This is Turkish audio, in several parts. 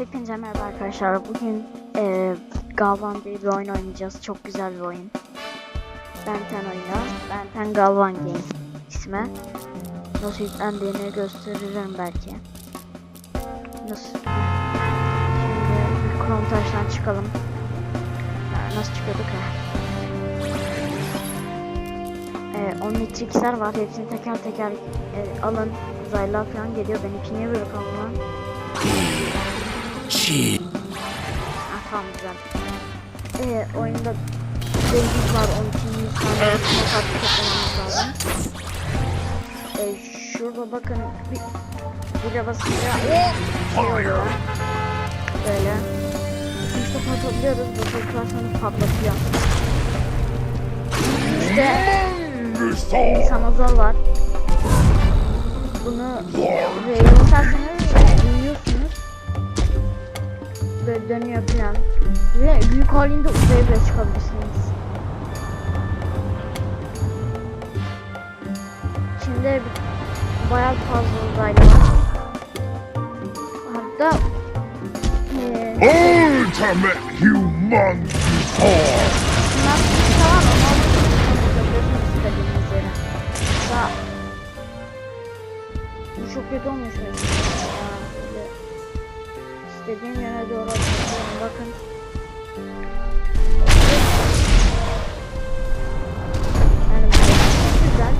Hepinize merhaba arkadaşlar. Bugün eee Galvan diye bir oyun oynayacağız. Çok güzel bir oyun. Benten oyunu. Benten Galvan Game ismi. Nasıl yüklendiğini gösteririm belki. Nasıl? Şimdi Chrome taştan çıkalım. Nasıl çıkıyorduk ya? Ee, Omnitrix'ler var. Hepsini teker teker e, alın. Uzaylılar falan geliyor. Benimki niye böyle? Ah tamam güzel. Ee, oyunda David var 12 100 tane kartı toplamamız lazım. Ee, şurada bakın bir, bir basınca şey oluyor. Böyle. İşte patlatıyoruz. Bu patlatsanız patlatıyor. İşte insanozor var. Bunu R'ye basarsanız Dönüyor falan. Ve büyük halinde uzaya bile çıkabilirsiniz. Şimdi bayağı fazla uzaylı var. Hatta eee Ultimate tamam ama yere. Daha bu çok kötü olmuş mesela. İstediğim yöne doğru atabiliyorum. Bakın. Yani çok güzel.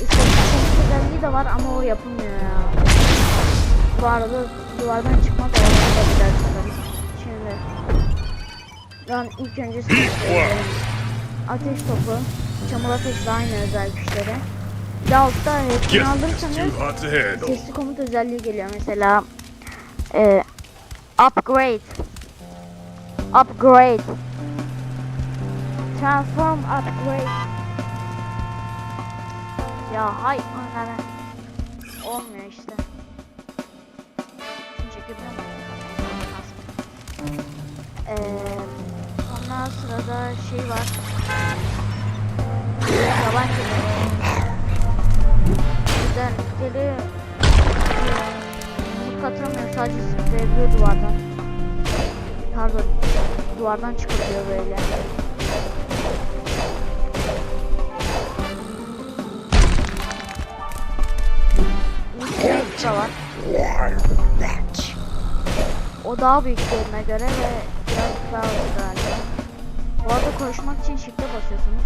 İstediğim özelliği de var ama o yapılmıyor ya. Bu arada duvardan çıkmak olabilir sanırım. Şimdi ben ilk önce. Ateş topu, çamur ateşle aynı özel güçleri. Bir de altta hepsini alırsanız sesli komut özelliği geliyor. Mesela e, upgrade, upgrade, transform upgrade. Ya hay onlara olmuyor işte. Çekebilir miyim? Ee, ondan sırada şey var. Yaban kedi. Özellikleri yumruk atamıyor sadece zıplayabiliyor duvardan. Pardon duvardan çıkabiliyor böyle. Da var. O daha büyük diğerine göre ve biraz daha uzun galiba. Bu arada koşmak için shift'e basıyorsunuz.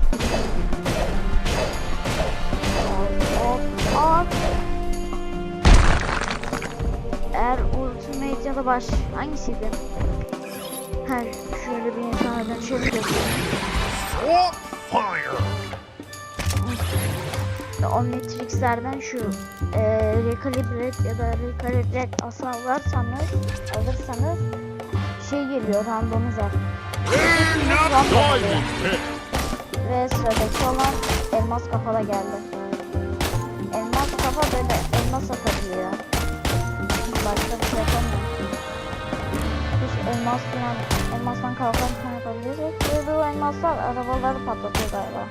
Hop hop hop. Eğer ultimate ya da baş hangisiydi? Ha şöyle bir insanlardan şöyle. Swamp Fire! Omnitrix'lerden şu e, Recalibrate ya da Recalibrate asarlarsanız alırsanız şey geliyor randomizer. Ve sıradaki olan elmas kafala geldi. Kafa böyle elmas atabiliyor. Başka bir şey yapamıyor. Biz elmas falan, elmastan kalkan falan yapabiliriz. Ve bu elmaslar arabaları patlatıyor galiba.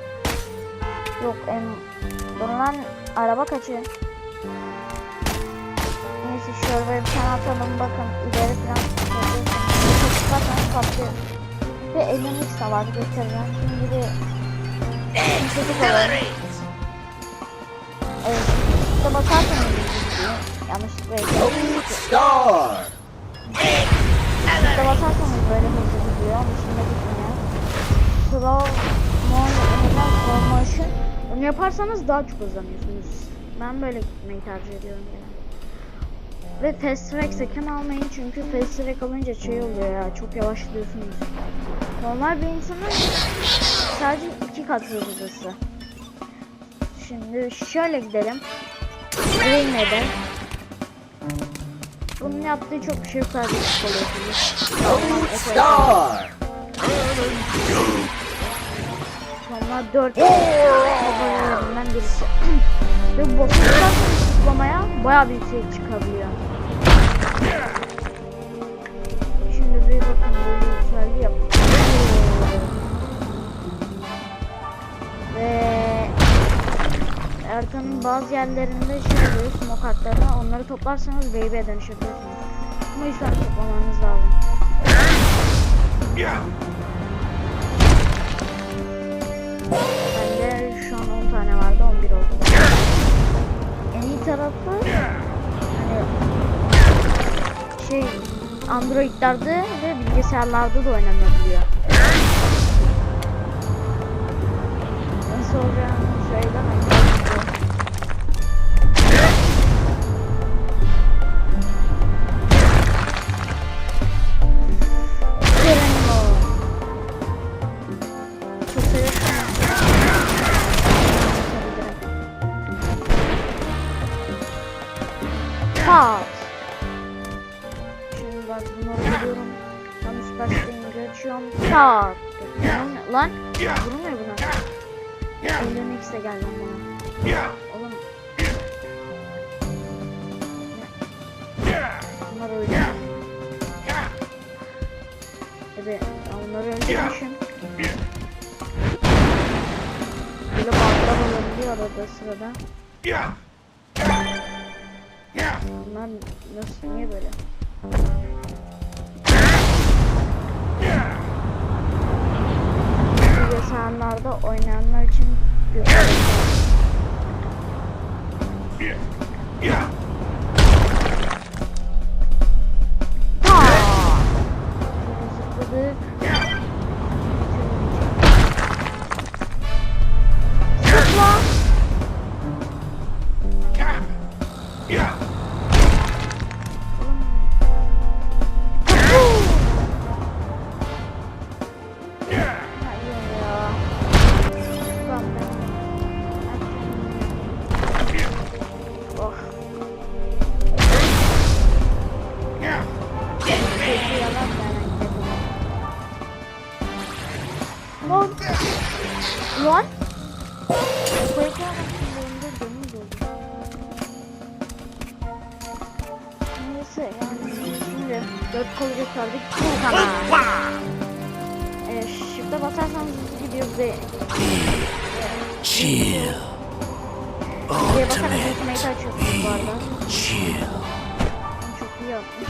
Yok em, bundan araba kaçıyor. Neyse şöyle bir tane atalım bakın ileri falan patlatıyorsunuz. Çıkarsanız patlıyor. Ve ellilik de var göstereceğim. Şimdi bir Çocuk olalım. Evet. İşte bakarsanız yanlışlıkla ekledim. Star! İşte basarsanız böyle hızlı gidiyor. Onun dışında gitmiyor. Slow motion, slow motion. Bunu yaparsanız daha çok hızlanıyorsunuz. Ben böyle gitmeyi tercih ediyorum yani. Ve fast track sakın almayın çünkü fast track alınca şey oluyor ya çok yavaşlıyorsunuz. Normal bir insanın sadece iki kat hızlısı. Şimdi şöyle gidelim. Green'e Bunun yaptığı çok şey sadece çıkalıyorsunuz. Star! Sonra 4 babalarından birisi. Ve boss'tan zıplamaya bayağı bir yüksek çıkabiliyor. Şimdi bir bakın böyle yükseldi yap. Ve haritanın bazı yerlerinde şey oluyor smoke onları toplarsanız baby'e dönüşebiliyorsunuz. Ama 100 tane toplamanız lazım. Bende şu an 10 tane vardı 11 oldu. En iyi tarafı hani şey Android'lerde ve bilgisayarlarda da oynanabiliyor. Nasıl olacağını söylemem. Bak bunları buluyorum. Tam süper sting'i açıyorum. Pat. Lan, lan. Vurmuyor buna. Elden X de geldi bana. Oğlum. Bunlar öyle. Evet, ben bunları öldürmüşüm. Böyle ballar olabiliyor arada sırada. Bunlar nasıl, niye böyle? Bilgisayarlarda oynayanlar için zıpladık. Gösterdik. Bu kadar. Ee, shift'e basarsanız gidiyor bir de. Chill. Buraya basarak ultimate'i açıyorsunuz bu arada. Chill. Çok iyi yapmış.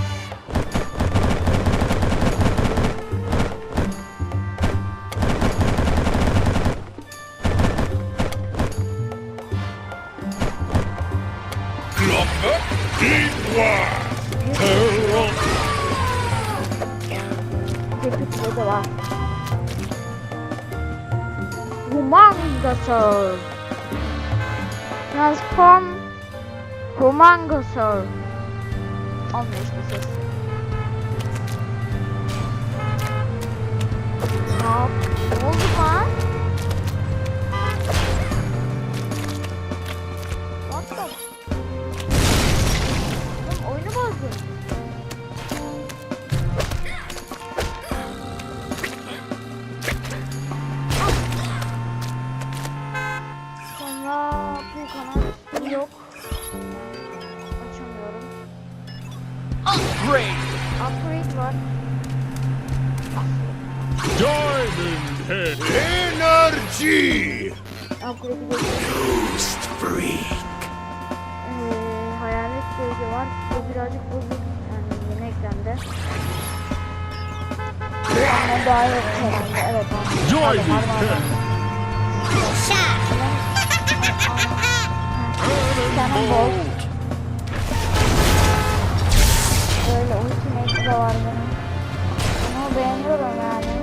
Köpükle de var. Humangosaur. Transform Humangosaur. Olmuyor işte ses. Hop. Upgrade! Upgrade var. Diamond Head! Energy! Upgrade'i gösteriyorum. Boost freak. Ee, hayalet gölge var. O birazcık bozuk. Yani yeni eklendi. Ama daha yok herhalde. Evet. Diamond. Head! Cannonball. Bolt! Böyle ultimate de var benim. Bunu beğeniyorum yani.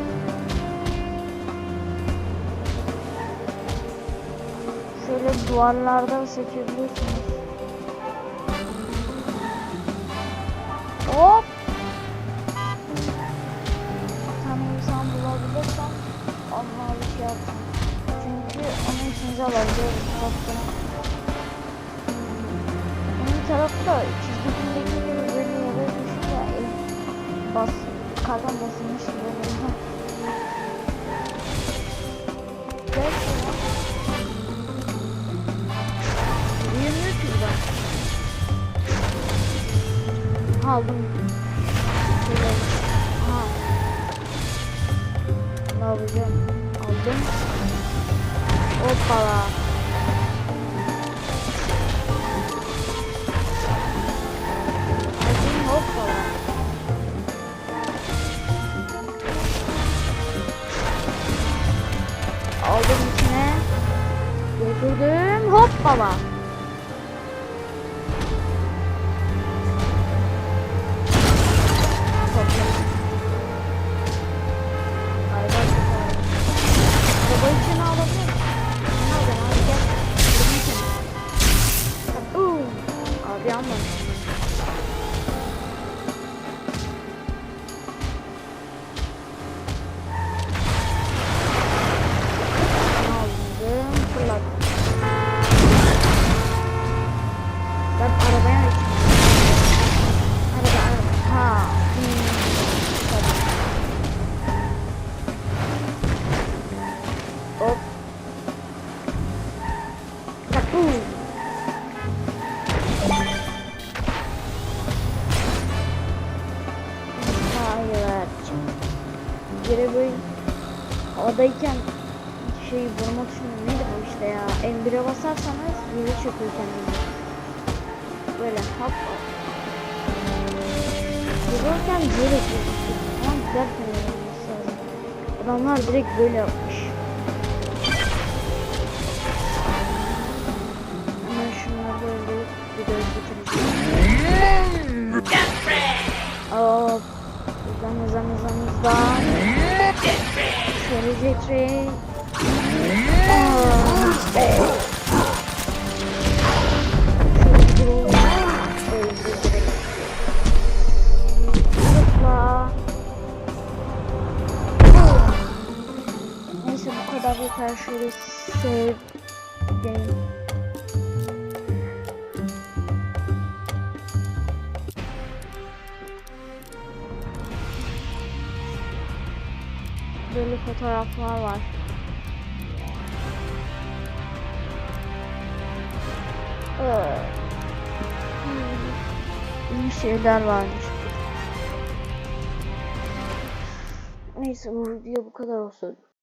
Şöyle duvarlarda seçebiliyorsunuz. Hop! Tane insan bulabilirsem Allah bir şey yapsın. Çünkü onun için alabiliyoruz baktığına. Aldım. Aha. Ne yapacağım? Aldım. Hoppala. Hoppala. Topla. Böyle hop hop. Vururken böyle çöküyor. Tamam derken olması lazım. Adamlar direkt böyle yapmış. Hemen şunları da öldürüp videoyu bitireceğim. Hop. Hızlan hızlan hızlan hızlan. Şöyle jet train. Aa, işte. Yeter. Şöyle save. Böyle fotoğraflar var. Ee, İyi şeyler varmış. Neyse bu video bu kadar olsun.